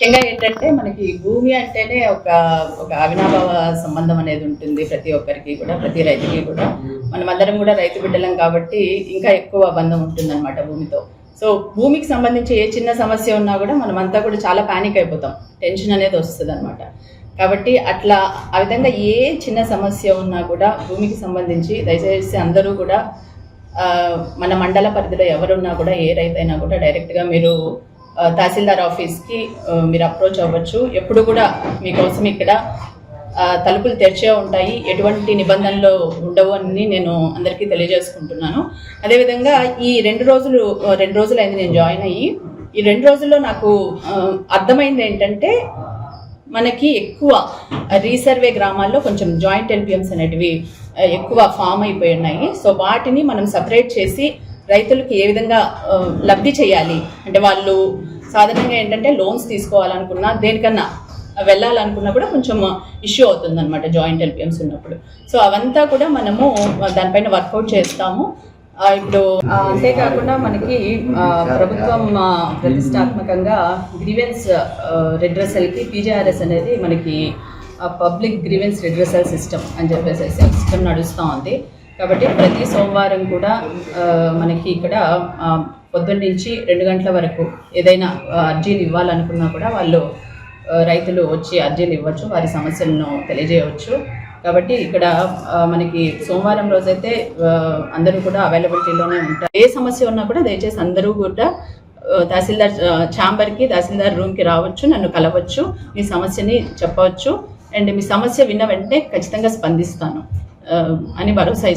ముఖ్యంగా ఏంటంటే మనకి భూమి అంటేనే ఒక ఒక అవినాభావ సంబంధం అనేది ఉంటుంది ప్రతి ఒక్కరికి కూడా ప్రతి రైతుకి కూడా. మనమందరం కూడా రైతు బిడ్డలం కాబట్టి ఇంకా ఎక్కువ బంధం ఉంటుంది భూమితో. సో భూమికి సంబంధించి ఏ చిన్న సమస్య ఉన్నా కూడా మనమంతా కూడా చాలా ప్యానిక్ అయిపోతాం. టెన్షన్ అనేది వస్తుంది అనమాట కాబట్టి అట్లా ఆ విధంగా ఏ చిన్న సమస్య ఉన్నా కూడా భూమికి సంబంధించి దయచేసి అందరూ కూడా మన మండల పరిధిలో ఎవరున్నా కూడా ఏ రైతైనా కూడా డైరెక్ట్గా మీరు తహసీల్దార్ ఆఫీస్కి మీరు అప్రోచ్ అవ్వచ్చు. ఎప్పుడు కూడా మీకోసం ఇక్కడ తలుపులు తెరిచే ఉంటాయి. ఎటువంటి నిబంధనలు ఉండవు అని నేను అందరికీ తెలియజేసుకుంటున్నాను. అదేవిధంగా ఈ రెండు రోజులు రెండు రోజులు అయింది నేను జాయిన్ అయ్యి ఈ రెండు రోజుల్లో నాకు అర్థమైంది ఏంటంటే మనకి ఎక్కువ రీసర్వే గ్రామాల్లో కొంచెం జాయింట్ ఎల్పిఎంస్ అనేటివి ఎక్కువ ఫామ్ అయిపోయి ఉన్నాయి. సో వాటిని మనం సపరేట్ చేసి రైతులకి ఏ విధంగా లబ్ధి చేయాలి? అంటే వాళ్ళు సాధారణంగా ఏంటంటే లోన్స్ తీసుకోవాలనుకున్నా దేనికన్నా వెళ్ళాలనుకున్నా కూడా కొంచెం ఇష్యూ అవుతుంది అనమాట జాయింట్ ఎల్పిఎంస్ ఉన్నప్పుడు. సో అవంతా కూడా మనము దానిపైన వర్కౌట్ చేస్తాము. ఇప్పుడు అంతేకాకుండా మనకి ప్రభుత్వం ప్రతిష్టాత్మకంగా గ్రీవెన్స్ రెడ్రెసల్కి పీజీఆర్ఎస్ అనేది మనకి పబ్లిక్ గ్రీవెన్స్ రెడ్రెసల్ సిస్టమ్ అని చెప్పేసి సిస్టమ్ నడుస్తూ ఉంది. కాబట్టి ప్రతి సోమవారం కూడా మనకి ఇక్కడ పొద్దున్నుంచి పొద్దున్న నుంచి రెండు గంటల వరకు ఏదైనా అర్జీలు ఇవ్వాలనుకున్నా కూడా వాళ్ళు రైతులు వచ్చి అర్జీలు ఇవ్వచ్చు వారి సమస్యలను తెలియజేయవచ్చు. కాబట్టి ఇక్కడ మనకి సోమవారం రోజైతే అందరూ కూడా అవైలబిలిటీలోనే ఉంటారు. ఏ సమస్య ఉన్నా కూడా దయచేసి అందరూ కూడా తహసీల్దార్ ఛాంబర్కి తహసీల్దార్ రూమ్కి రావచ్చు నన్ను కలవచ్చు మీ సమస్యని చెప్పవచ్చు. అండ్ మీ సమస్య విన్న వెంటనే ఖచ్చితంగా స్పందిస్తాను. అని భరోసా ఇస్తాను.